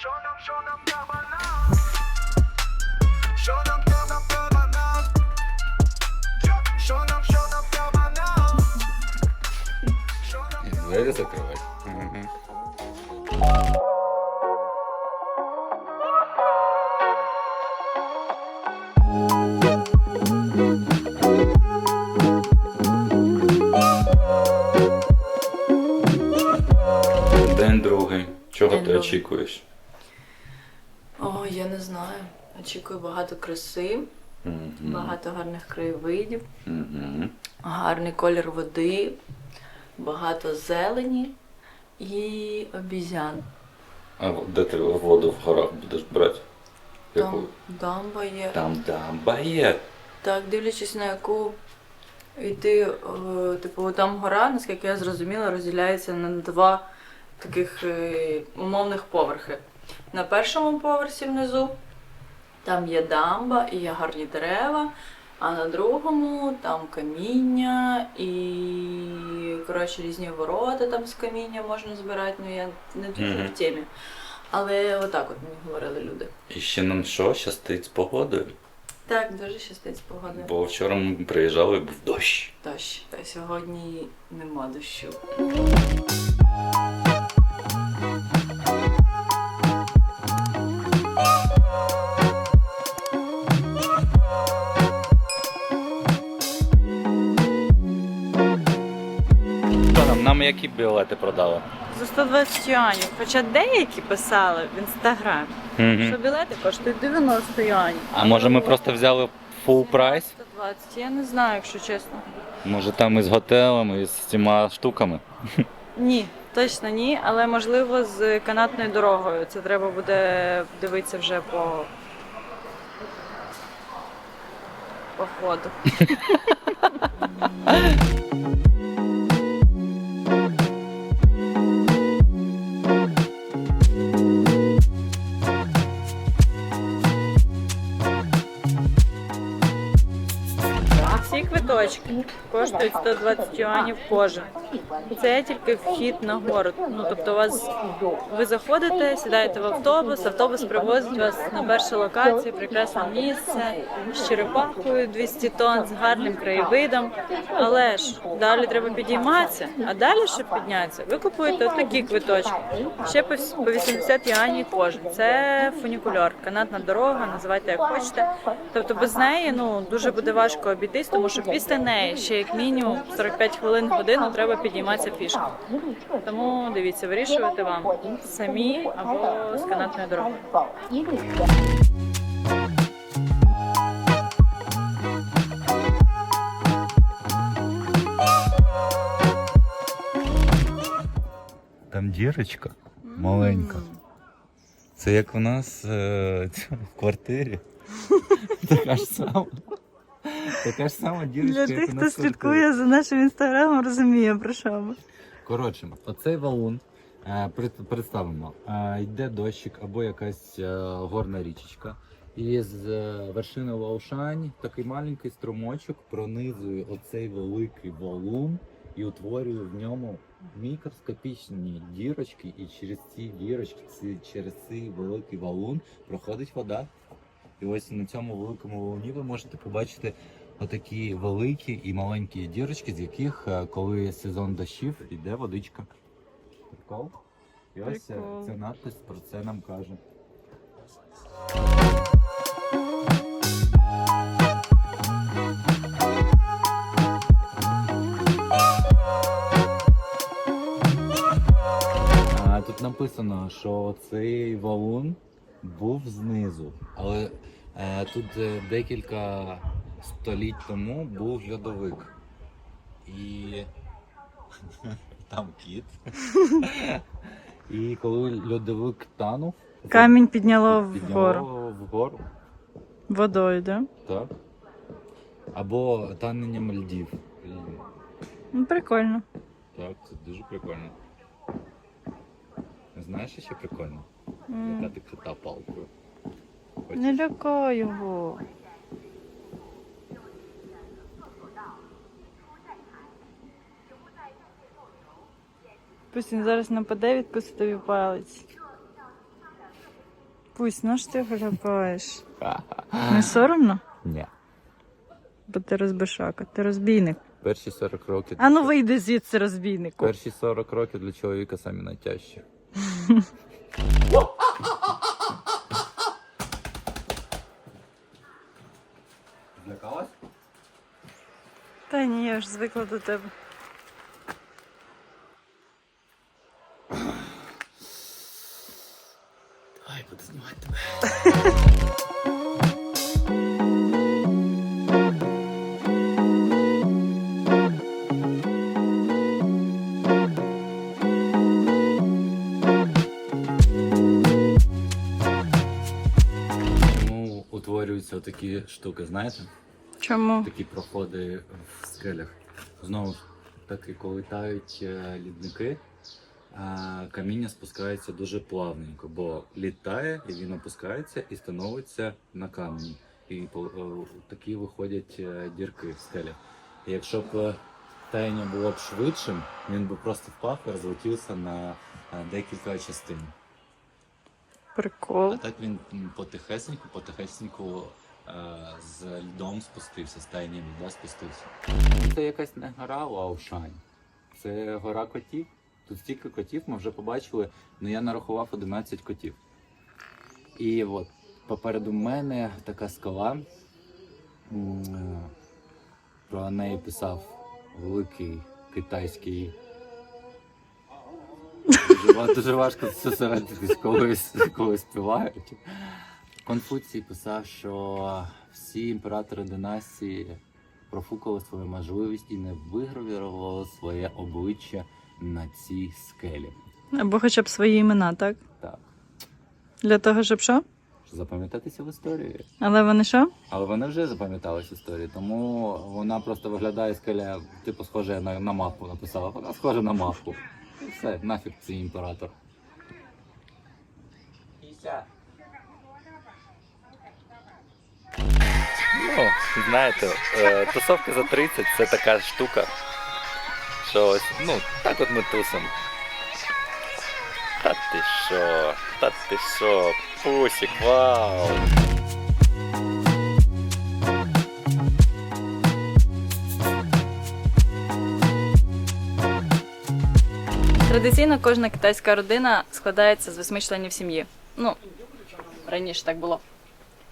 Що нам, що нам треба нам? Що нам треба, треба нам? Що нам, що нам треба нам? Що нам Двері закривай. День другий. Чого День ти другий. очікуєш? О, я не знаю. Очікую багато краси, Мгм. багато гарних краєвидів, Мгм. гарний колір води, багато зелені і обізян. А де ти воду в горах будеш брати? Яку? Там дамба є. Там дамба є. Так, дивлячись на яку йти, е, типу, там гора, наскільки я зрозуміла, розділяється на два таких е, умовних поверхи. На першому поверсі внизу там є дамба і є гарні дерева, а на другому там каміння і коротше різні ворота там з каміння можна збирати, ну я не дуже Мгм. в темі. Але отак от мені говорили люди. І ще нам що, щастить з погодою? Так, дуже щастить з погодою. Бо вчора ми приїжджали був дощ. Дощ. Та сьогодні нема дощу. Які білети продали? За 120 юанів. Хоча деякі писали в інстаграмі, що білети коштують 90 юанів. А може ми просто взяли full прайс? 120, я не знаю, якщо чесно. Може там із готелем, і з цими штуками? Ні, точно ні, але можливо з канатною дорогою. Це треба буде дивитися вже по. По ходу. квиточки коштують 120 юанів кожен. Це тільки вхід на город. Ну тобто, вас ви заходите, сідаєте в автобус, автобус привозить вас на першу локацію, прекрасне місце з черепахою 200 тонн, з гарним краєвидом. Але ж далі треба підійматися. А далі, щоб піднятися, ви купуєте отакі квиточки. Ще по 80 юанів кожен. Це фунікульор, канатна дорога, називайте як хочете. Тобто без неї ну дуже буде важко обійтись, тому що після неї ще як мінімум 45 хвилин годину треба підійматися пішки. Тому дивіться, вирішувати вам самі або з канатною дорогою. Там дірочка маленька. Це як у нас е, в квартирі. Така ж сама. Така ж сама дірочка. Для тих, хто слідкує за нашим інстаграмом, розуміє про що ми. Коротше, оцей валун е, представимо. Е, Йде дощик або якась е, горна річечка. І з вершини Лаушань такий маленький струмочок пронизує оцей великий валун і утворює в ньому мікроскопічні дірочки, і через ці дірочки, ці, через цей великий валун проходить вода. І ось на цьому великому валуні ви можете побачити отакі великі і маленькі дірочки, з яких, е, коли сезон дощів, йде водичка. Прикол? І ось е, Прикол. ця надпис про це нам каже. Тут написано, що цей валун був знизу, але е, тут е, декілька століть тому був льодовик. І там кіт. І коли льодовик танув, Камінь підняло підняло вгору вгору. водою, да? Так. Або таненням льдів. Ну, прикольно. Так, це дуже прикольно. Знаєш, що ще прикольно? М. Яка ти кота палкою. Не лякай його. Пусть він зараз нападе, відкусить тобі палець. Пусть, ну ж ти виляпаєш? Не соромно? Ні. Бо ти розбишака, ти розбійник. Перші 40 років. А ну вийди звідси, розбійнику. Перші 40 років для чоловіка самі найтяжчі. Злякалась? Та ні, я ж звикла до тебе. Утворюються такі штуки, знаєте? Чому? Такі проходи в скелях. Знову ж таки, коли тають е, лідники, а каміння спускається дуже плавненько, бо лід тає, і він опускається і становиться на камені. І по- е, такі виходять е, дірки в скелях. І якщо б е, таяння було б швидшим, він би просто впав і розлетівся на е, декілька частин. Прикол. А так він м, потихесеньку, потихесеньку е, з льдом спустився, з таянням льда спустився. Це якась не гора Лаушань. Це гора котів. Тут стільки котів ми вже побачили, ну я нарахував 11 котів. І от попереду мене така скала. Е, Про неї писав великий китайський. Дуже, важко зосередитись, коли співають. Конфуцій писав, що всі імператори династії профукали свою можливість і не вигравірували своє обличчя на цій скелі. Або хоча б свої імена, так? Так, Для того, щоб що? запам'ятатися в історії. Але вони що? Але вони вже запам'ятались історії, тому вона просто виглядає скеля, типу, схоже на, на мавпу написала. Вона схожа на мавпу. І все, нафіг цей імператор. Ну, знаєте, е, тусовка за 30 це така штука. Що ось, ну, так от ми тусимо. Та ти що? Та ти що? Пусік, вау! Традиційно кожна китайська родина складається з восьми членів сім'ї. Ну, раніше так було.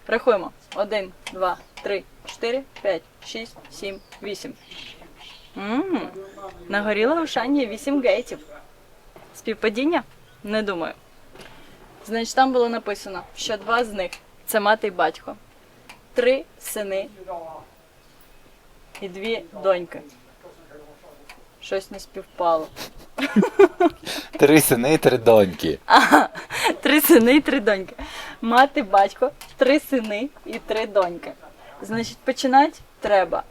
Рахуємо. Один, два, три, чотири, п'ять, шість, сім, вісім. Мм, на горі Лаушані вісім гейтів. Співпадіння? Не думаю. Значить, там було написано, що два з них це мати й батько, три сини і дві доньки. Щось не співпало. Три сини і три доньки. Ага, три сини і три доньки. Мати, батько, три сини і три доньки. Значить, починати треба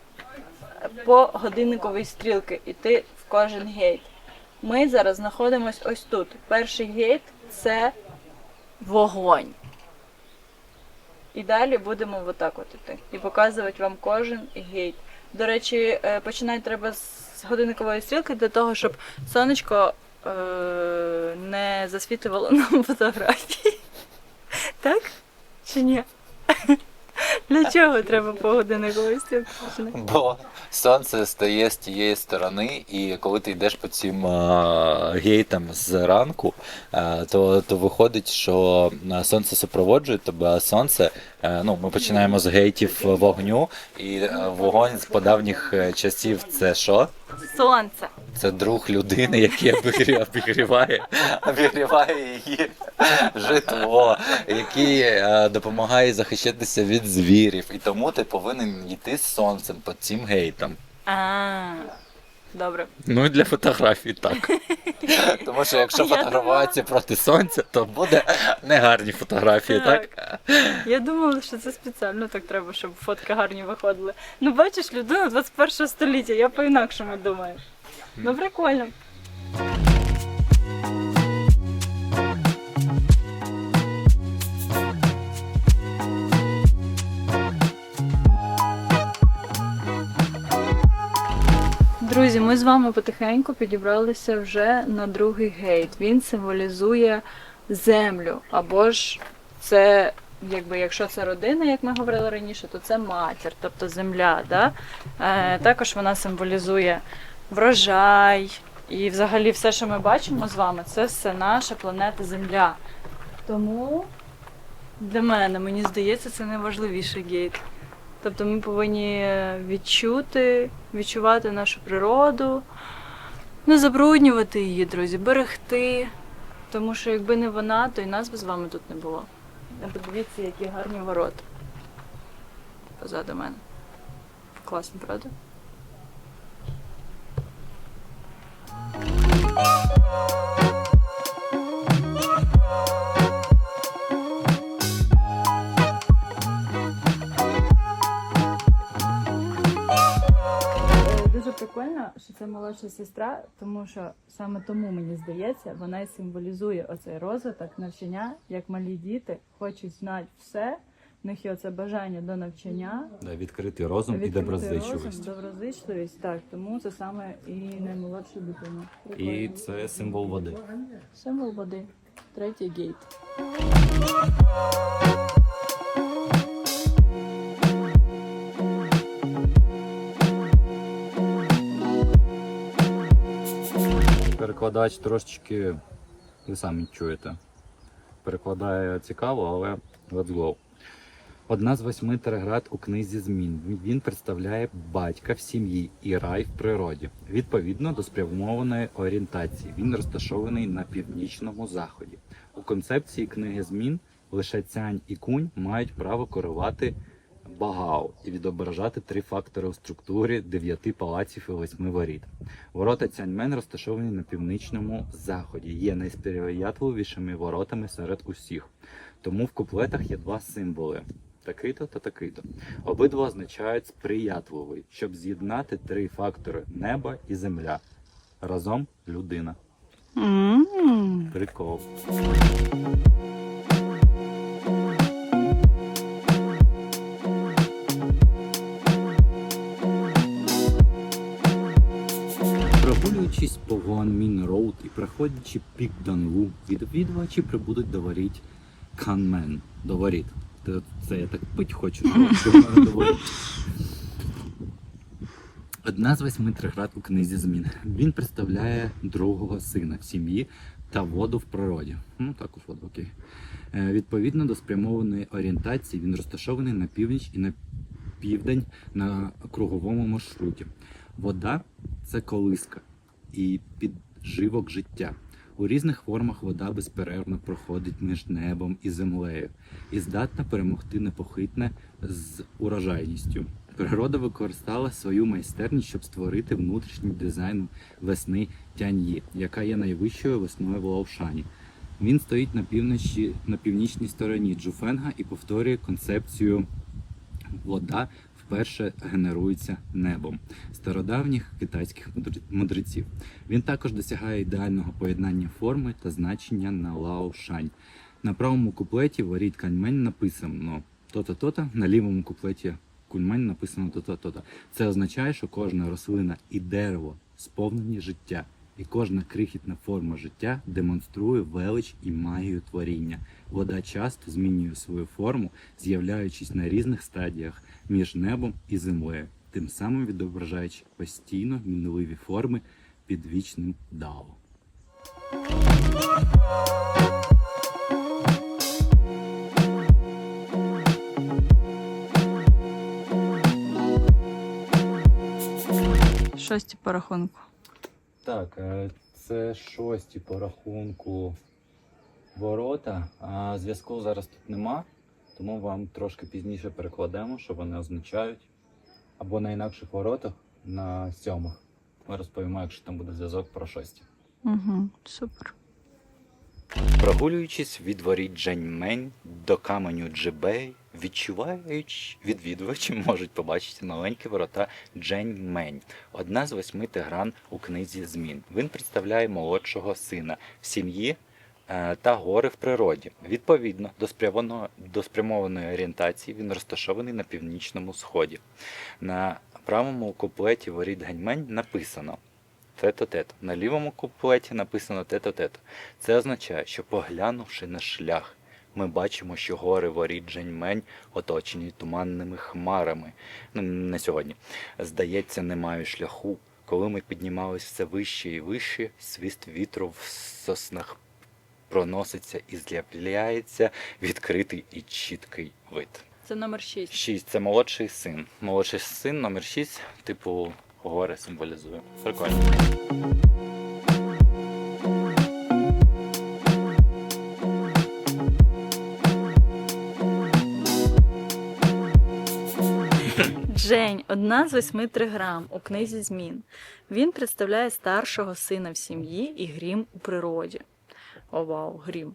по годинниковій стрілки йти в кожен гейт. Ми зараз знаходимось ось тут. Перший гейт це вогонь. І далі будемо отак от іти. І показувати вам кожен гейт. До речі, е, починати треба з годинникової стрілки для того, щоб сонечко е, не засвітлювало нам фотографії. Так? Чи ні? Для чого треба по годинниковій стрілці? Бо сонце стає з тієї сторони, і коли ти йдеш по цим а, гейтам зранку, а, то, то виходить, що сонце супроводжує тебе, а сонце, а, ну, ми починаємо з гейтів вогню, і вогонь з подавніх е, часів це що? Сонце. Це друг людини, який обігрі- обігріває, обігріває її житло, який е, допомагає захищатися від звірів. І тому ти повинен йти з сонцем по цим гейтам. А, добре. Ну і для фотографій так. Тому що якщо фотографуватися проти сонця, то буде негарні фотографії, так? Я думала, що це спеціально так треба, щоб фотки гарні виходили. Ну, бачиш, людина 21 століття, я по-інакшому думаю. Ну, прикольно. Друзі, ми з вами потихеньку підібралися вже на другий гейт. Він символізує землю або ж це, якби, якщо це родина, як ми говорили раніше, то це матір, тобто земля. Да? Е, також вона символізує врожай. І взагалі все, що ми бачимо з вами, це все наша планета Земля. Тому для мене, мені здається, це найважливіший гейт. Тобто ми повинні відчути, відчувати нашу природу, не забруднювати її, друзі, берегти. Тому що якби не вона, то і нас би з вами тут не було. Подивіться, які гарні ворота. Позаду мене. Класно, правда? Це молодша сестра, тому що саме тому мені здається, вона і символізує оцей розвиток навчання, як малі діти хочуть знати все. В них є оце бажання до навчання, Да, відкритий розум і відкритий доброзичливість. розум, доброзичливість. Так, тому це саме і наймолодша дитина. Прикольно. І це символ води. символ води. Третій гейт. Перекладач трошечки, ви самі чуєте. Перекладає цікаво, але let's go. Одна з восьми тереград у книзі змін. Він представляє батька в сім'ї і рай в природі. Відповідно до спрямованої орієнтації. Він розташований на північному заході. У концепції книги змін лише цянь і кунь мають право керувати Багао і відображати три фактори у структурі дев'яти палаців і восьми воріт. Ворота Цяньмен розташовані на північному заході, є найсприятливішими воротами серед усіх. Тому в куплетах є два символи: такий-то та такий-то. Обидва означають сприятливий, щоб з'єднати три фактори неба і земля. Разом людина. Прикол. Прогулюючись по Гуанмін Роуд і проходячи пік Данлу, відвідувачі прибудуть до воріт Канмен. До воріт. Це- я так пить хочу. Одна з восьми триград у книзі змін. Він представляє другого сина в сім'ї та воду в природі. Ну також воду, окей. Е, Відповідно до спрямованої орієнтації, він розташований на північ і на південь на круговому маршруті. Вода це колиска і підживок життя. У різних формах вода безперервно проходить між небом і землею і здатна перемогти непохитне з урожайністю. Природа використала свою майстерність, щоб створити внутрішній дизайн весни Тяньї, яка є найвищою весною в Лаошані. Він стоїть на півночі на північній стороні Джуфенга і повторює концепцію вода вперше генерується небом стародавніх китайських мудр- мудреців. Він також досягає ідеального поєднання форми та значення на Лао Шань. На правому куплеті воріт Каньмень написано то-то, то-то, на лівому куплеті Куньмень написано то-то, то-то. Це означає, що кожна рослина і дерево сповнені життя, і кожна крихітна форма життя демонструє велич і магію творіння. Вода часто змінює свою форму, з'являючись на різних стадіях між небом і землею, тим самим відображаючи постійно мінливі форми під вічним дао. Шості по рахунку. Так, е, це шості по рахунку ворота. А зв'язку зараз тут нема, тому вам трошки пізніше перекладемо, що вони означають. Або на інакших воротах на сьомих. Ми розповімо, якщо там буде зв'язок про шості. Угу, супер. Прогулюючись від воріт Джаньмень до каменю Джебей, відчуваючи, відвідувачі можуть побачити маленькі ворота Джаньмень, одна з восьми тигран у книзі змін. Він представляє молодшого сина в сім'ї е, та гори в природі. Відповідно до до спрямованої орієнтації він розташований на північному сході. На правому куплеті воріт Ганьмень написано тето-тето. На лівому куплеті написано тето-тето. Це означає, що поглянувши на шлях ми бачимо, що гори воріт Дженьмень оточені туманними хмарами. Ну, не сьогодні. Здається, немає шляху. Коли ми піднімались все вище і вище, свіст вітру в соснах проноситься і з'являється відкритий і чіткий вид. Це номер 6. Шість це молодший син. Молодший син номер шість, типу, гори символізує. Прикольно. Джень одна з восьми триграм у книзі змін. Він представляє старшого сина в сім'ї і грім у природі. О, вау, грім.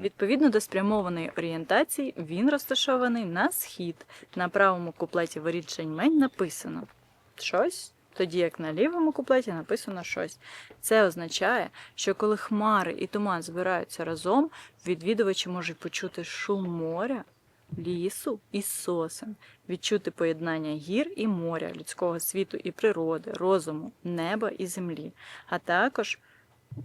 Відповідно до спрямованої орієнтації, він розташований на схід. На правому куплеті воріт Шеньмень написано щось, тоді як на лівому куплеті написано щось. Це означає, що коли хмари і туман збираються разом, відвідувачі можуть почути шум моря, лісу і сосен, відчути поєднання гір і моря, людського світу і природи, розуму, неба і землі, а також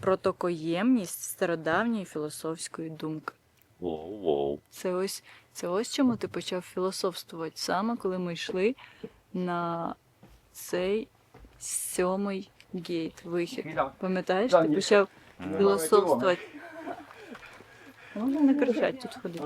протокоємність стародавньої філософської думки. Воу-воу. Це ось, це ось чому ти почав філософствувати саме, коли ми йшли на цей сьомий гейт, вихід. Пам'ятаєш, ти почав філософствувати. Можна не кричати тут ходити.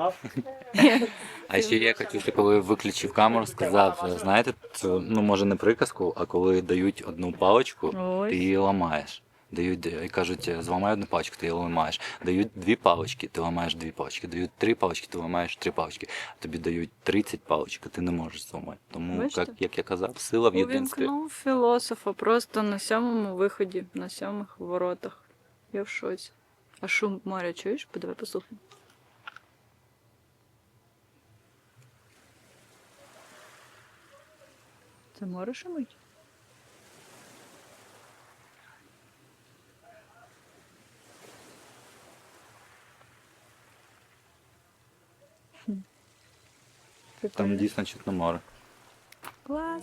А ще я Катюші, коли виключив камеру, сказав, знаєте, цю, ну може не приказку, а коли дають одну паличку, ти її ламаєш. Дають і кажуть, зламай одну паличку, ти її ламаєш. Дають дві палички, ти ламаєш дві палички. Дають три палички, ти ламаєш три палички. Тобі дають 30 паличок, а ти не можеш зламати. Тому, Бачите? як, як я казав, сила в єдинстві. Увімкнув філософа просто на сьомому виході, на сьомих воротах. Я в шоці. А шум моря чуєш? Подавай послухай. Це море шумить? Хм. Там Прикольно. дійсно чутно море. Клас.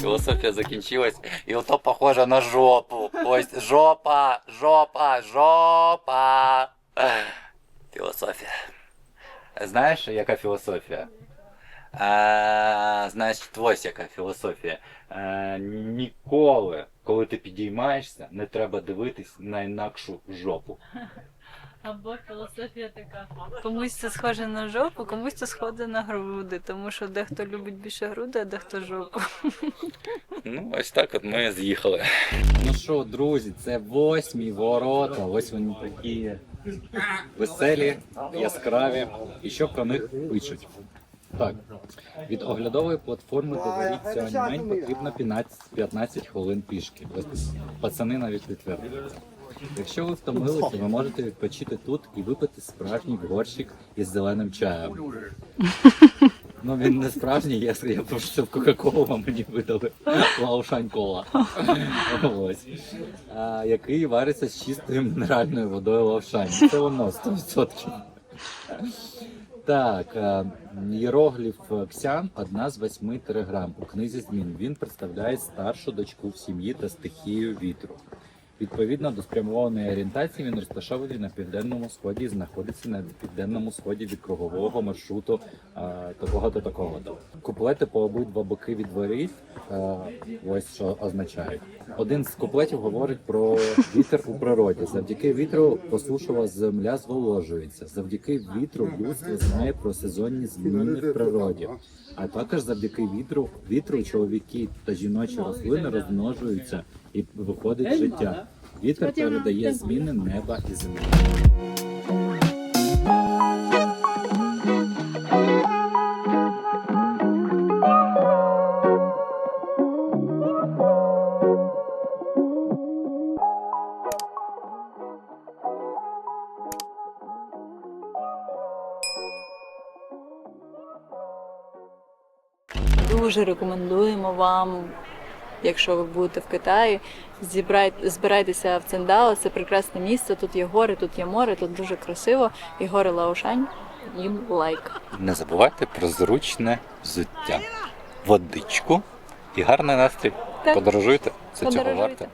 Философия закінчилась, і ото похоже на жопу. Ось жопа, жопа, жопа. Філософія. Знаєш, яка філософія? А, значить, ось яка філософія. А, ніколи, коли ти підіймаєшся, не треба дивитись на інакшу жопу. Або філософія така. Комусь це схоже на жопу, комусь це схоже на груди, тому що дехто любить більше груди, а дехто жопу. Ну, ось так от ми з'їхали. Ну що, друзі, це восьмі ворота. Ось вони такі веселі, яскраві. І що про них пишуть? Так, від оглядової платформи до воріт Сіаньмень потрібно 15 15 хвилин пішки. Пацани навіть підтвердили. Якщо ви втомилися, ви можете відпочити тут і випити справжній горщик із зеленим чаєм. Ну він не справжній, я, я просто в Кока-Колу а мені видали. Лаушань кола. Ось. А, який вариться з чистою мінеральною водою лаушань. Це воно 100%. Так, іерогліф Ксян одна з восьми телеграм у книзі змін. Він представляє старшу дочку в сім'ї та стихію вітру. Відповідно до спрямованої орієнтації, він розташований на південному сході і знаходиться на південному сході від кругового маршруту е, такого-то такого-то. Куплети по обидва боки від воріт. ось що означають. Один з куплетів говорить про вітер у природі. Завдяки вітру посушова земля зволожується. Завдяки вітру людство знає про сезонні зміни в природі. А також завдяки вітру, вітру чоловіки та жіночі рослини розмножуються і виходить життя. Вітер передає зміни неба і землі. Дуже рекомендуємо вам, якщо ви будете в Китаї, зібрайте, збирайтеся в Циндао. Це прекрасне місце. Тут є гори, тут є море, тут дуже красиво. І гори Лаошань їм лайк. Не забувайте про зручне взуття. водичку і гарний настрій. Так. Подорожуйте, це цього варте. варто.